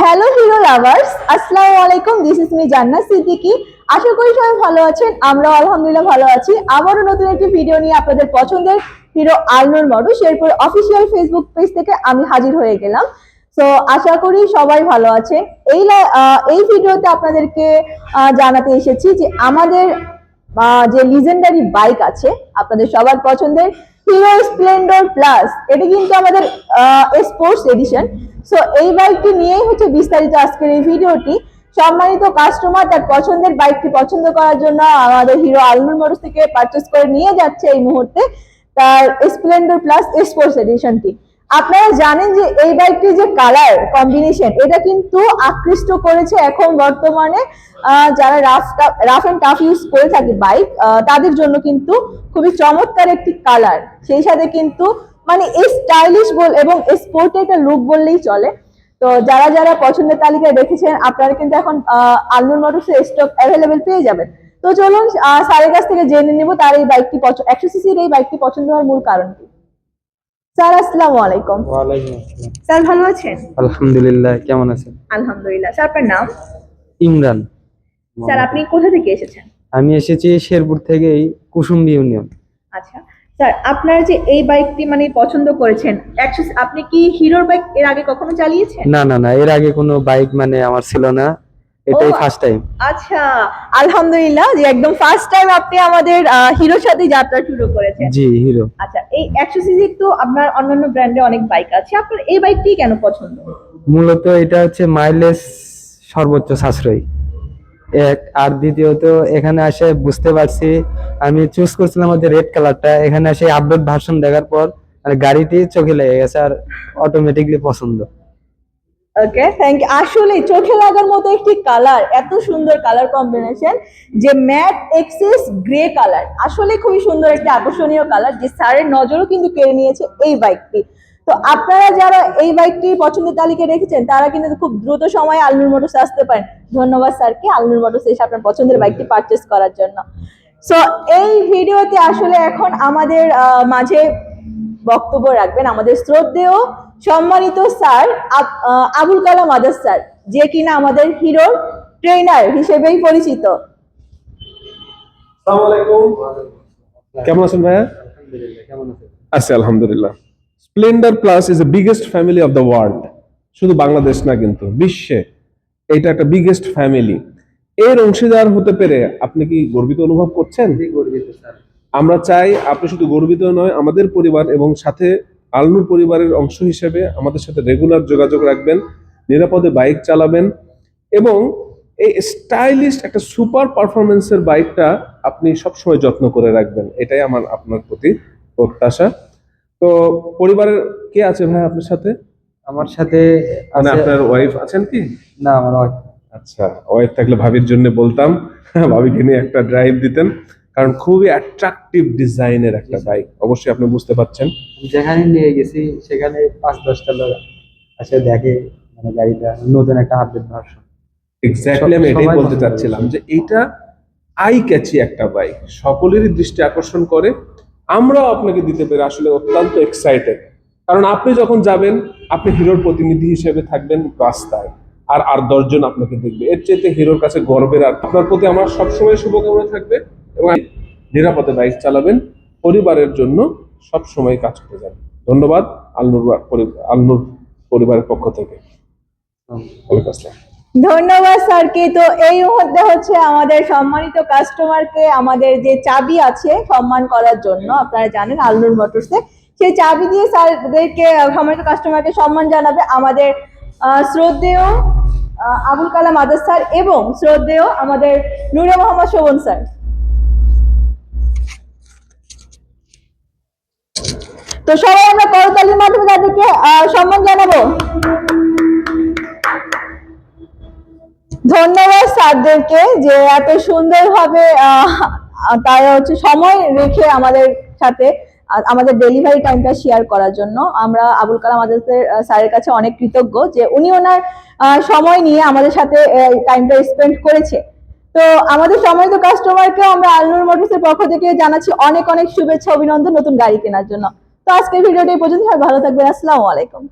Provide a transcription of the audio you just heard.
Hello hero lovers আসসালামু আলাইকুম this is me জান্নাত সিদ্দিকী আশা করি সবাই ভালো আছেন। আমরা আলহামদুলিল্লাহ ভালো আছি। আবারও নতুন একটি ভিডিও নিয়ে আপনাদের পছন্দের হিরো আলনুর মডু, শেরপুর অফিসিয়াল ফেসবুক পেজ থেকে আমি হাজির হয়ে গেলাম। তো আশা করি সবাই ভালো আছেন এই এই ভিডিওতে আপনাদেরকে জানাতে এসেছি যে আমাদের যে লিজেন্ডারি বাইক আছে, আপনাদের সবার পছন্দের হিরো স্প্লেন্ডার প্লাস এটা কিন্তু আমাদের স্পোর্টস এডিশন সো এই বাইকটি নিয়েই হচ্ছে বিস্তারিত আজকের এই ভিডিওটি সম্মানিত কাস্টমার তার পছন্দের বাইকটি পছন্দ করার জন্য আমাদের হিরো আলমুর মোটরস থেকে পারচেস করে নিয়ে যাচ্ছে এই মুহূর্তে তার স্প্লেন্ডার প্লাস স্পোর্টস এডিশনটি আপনারা জানেন যে এই বাইকটির যে কালার কম্বিনেশন এটা কিন্তু আকৃষ্ট করেছে এখন বর্তমানে যারা rough rough and tough use করে থাকে বাইক তাদের জন্য কিন্তু খুবই চমৎকার একটি কালার সেই সাথে কিন্তু মানে এই স্টাইলিশ বল এবং স্পোর্টের একটা লুক বললেই চলে। তো যারা যারা পছন্দের তালিকায় রেখেছেন আপনারা কিন্তু এখন আলনুর মোটরসের স্টক অ্যাভেলেবেল পেয়ে যাবেন। তো চলুন স্যারের কাছ থেকে জেনে নেব তার এই বাইকটি একশো সিসির এই বাইকটি পছন্দ হওয়ার মূল কারণ কি। স্যার আসসালামু আলাইকুম। ওয়ালাইকুম আসসালাম। স্যার ভালো আছেন? আলহামদুলিল্লাহ কেমন আছেন? আলহামদুলিল্লাহ। স্যার আপনার নাম? ইমরান। স্যার আপনি কোথা থেকে এসেছেন? আমি এসেছি শেরপুর থেকে এই কুসুম্বি ইউনিয়ন। আচ্ছা। স্যার আপনার যে এই বাইকটি মানে পছন্দ করেছেন আপনি কি হিরোর বাইক এর আগে কখনো চালিয়েছেন? না না না এর আগে কোনো বাইক মানে আমার ছিল না। এটাই ফার্স্ট টাইম আচ্ছা আলহামদুলিল্লাহ যে একদম ফার্স্ট টাইম আপনি আমাদের হিরোর সাথে যাত্রা শুরু করেছেন। জি হিরো। আচ্ছা এই একশো সিসির তো আপনার অন্যান্য ব্র্যান্ডে অনেক বাইক আছে। আপনার এই বাইকটি কেন পছন্দ? মূলত এটা হচ্ছে মাইলেজ সর্বোচ্চ সাশ্রয়ী। এক আর দ্বিতীয়ত এখানে এসে বুঝতে পারছি আমি চুজ করছিলাম হচ্ছে রেড কালারটা এখানে আসে আপডেট ভার্সন দেখার পর মানে গাড়িটি চোখে লেগে গেছে আর অটোমেটিকলি পছন্দ। ওকে থ্যাংক ইউ আসলে চোখে লাগার মতো একটি কালার এত সুন্দর কালার কম্বিনেশন যে ম্যাট এক্সেস গ্রে কালার আসলে খুবই সুন্দর একটি আকর্ষণীয় কালার যে স্যারের নজরও কিন্তু কেড়ে নিয়েছে এই বাইকটি তো আপনারা যারা এই বাইকটি পছন্দের তালিকায় রেখেছেন, তারা কিন্তু খুব দ্রুত সময়ে আলনুর মোটরস আসতে পারেন। ধন্যবাদ স্যারকে আলনুর মোটরস এসে আপনার পছন্দের বাইকটি পারচেস করার জন্য। সো এই ভিডিওতে আসলে এখন আমাদের মাঝে বক্তব্য রাখবেন। আমাদের শ্রদ্ধেয় সম্মানিত স্যার আবুল কালাম আজাদ স্যার যে কিনা আমাদের হিরোর ট্রেনার হিসেবেই পরিচিত। কেমন আছেন ভাইয়া? কেমন আছি আলহামদুলিল্লাহ। Splendor plus is the biggest family of the world শুধু বাংলাদেশ না কিন্তু বিশ্বে। এটা একটা বিগেস্ট ফ্যামিলি এর অংশীদার হতে পেরে আপনি কি গর্বিত অনুভব করছেন? গর্বিত আমরা চাই আপনি শুধু গর্বিত নয় আমাদের পরিবার এবং সাথে আলনুর পরিবারের অংশ হিসেবে আমাদের সাথে রেগুলার যোগাযোগ রাখবেন নিরাপদে বাইক চালাবেন এবং এই স্টাইলিশ একটা সুপার পারফরমেন্সের বাইকটা আপনি সবসময় যত্ন করে রাখবেন। এটাই আমার আপনার প্রতি প্রত্যাশা। তো পরিবারের কে আছে ভাই আপনার সাথে? আমার সাথে মানে আপনার ওয়াইফ আছেন কি? না আমার wife আচ্ছা ওয়াইফ থাকলে ভাবির জন্য বলতাম ভাবিকে নিয়ে একটা ড্রাইভ দিতেন। কারণ খুবই অ্যাট্রাকটিভ ডিজাইনের একটা বাইক অবশ্যই আপনি বুঝতে পারছেন। যেখানে নিয়ে গেছি সেখানে পাঁচ দশটা লোক আসে দেখে মানে গাড়িটা নতুন একটা আপডেট ভার্সন এক্স্যাক্টলি আমি এটাই বলতে চাচ্ছিলাম যে এটা আই ক্যাচি একটা বাইক সকলেরই দৃষ্টি আকর্ষণ করে। আমরাও আপনাকে দিতে পেরে আসলে অত্যন্ত এক্সাইটেড কারণ আপনি যখন যাবেন আপনি হিরোর প্রতিনিধি হিসেবে থাকবেন রাস্তায়। আর আর দশজন আপনাকে দেখবে। এর চেয়ে হিরোর কাছে গর্বের আর আপনার প্রতি আমার সবসময় শুভকামনা থাকবে। নিরাপদে বাইক চালাবেন, পরিবারের জন্য সব সময় কাজ করে যাবেন ধন্যবাদ আলনুর আলনুর পরিবারের পক্ষ থেকে। ধন্যবাদ, স্যারকে। তো এই মুহূর্তে হচ্ছে আমাদের সম্মানিত কাস্টমারকে আমাদের যে চাবি আছে সম্মান করার জন্য, আপনারা জানেন আলনুর মোটরসে সেই চাবি দিয়ে স্যারদেরকে, সম্মানিত কাস্টমারকে সম্মান জানাবে আমাদের শ্রদ্ধেয় আবুল কালাম আজাদ স্যার এবং শ্রদ্ধেয় আমাদের নূরে মোহাম্মদ শোভন স্যার। তো সবাই আমরা করতালির মাধ্যমে তাদেরকে সম্মান জানাব। ধন্যবাদ স্যারদেরকে যে এত সুন্দরভাবে তারা হচ্ছে সময় রেখে আমাদের সাথে আমাদের ডেলিভারি টাইমটা শেয়ার করার জন্য। আমরা আবুল কালাম আজাদের স্যারের কাছে অনেক কৃতজ্ঞ যে উনি ওনার সময় নিয়ে আমাদের সাথে টাইমটা স্পেন্ড করেছে। তো আমাদের সময় তো কাস্টমারকে আমরা আলনুর মোটরসের পক্ষ থেকে জানাচ্ছি অনেক অনেক শুভেচ্ছা, অভিনন্দন নতুন গাড়ি কেনার জন্য। তো আজকের ভিডিওটি পর্যন্ত ভালো থাকবেন। আসসালামু আলাইকুম।